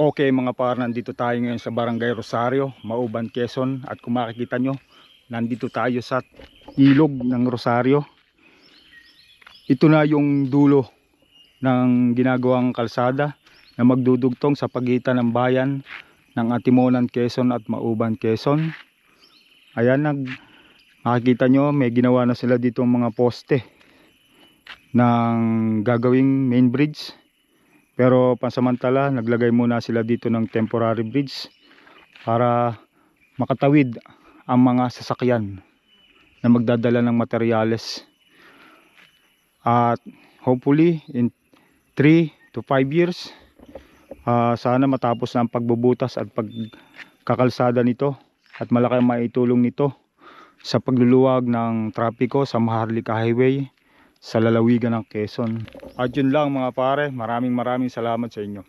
Okay mga par, nandito tayo ngayon sa Barangay Rosario, Mauban, Quezon at kung makikita nyo, nandito tayo sa ilog ng Rosario. Ito na yung dulo ng ginagawang kalsada na magdudugtong sa pagitan ng bayan ng Atimonan, Quezon at Mauban, Quezon. Ayan, nag, makikita nyo, may ginawa na sila dito mga poste ng gagawing main bridge pero pansamantala, naglagay muna sila dito ng temporary bridge para makatawid ang mga sasakyan na magdadala ng materyales. At hopefully in 3 to 5 years, ah, sana matapos na ang pagbubutas at pagkakalsada nito at malaki ang maitulong nito sa pagluluwag ng trapiko sa Maharlika Highway sa lalawigan ng Quezon. At yun lang mga pare, maraming maraming salamat sa inyo.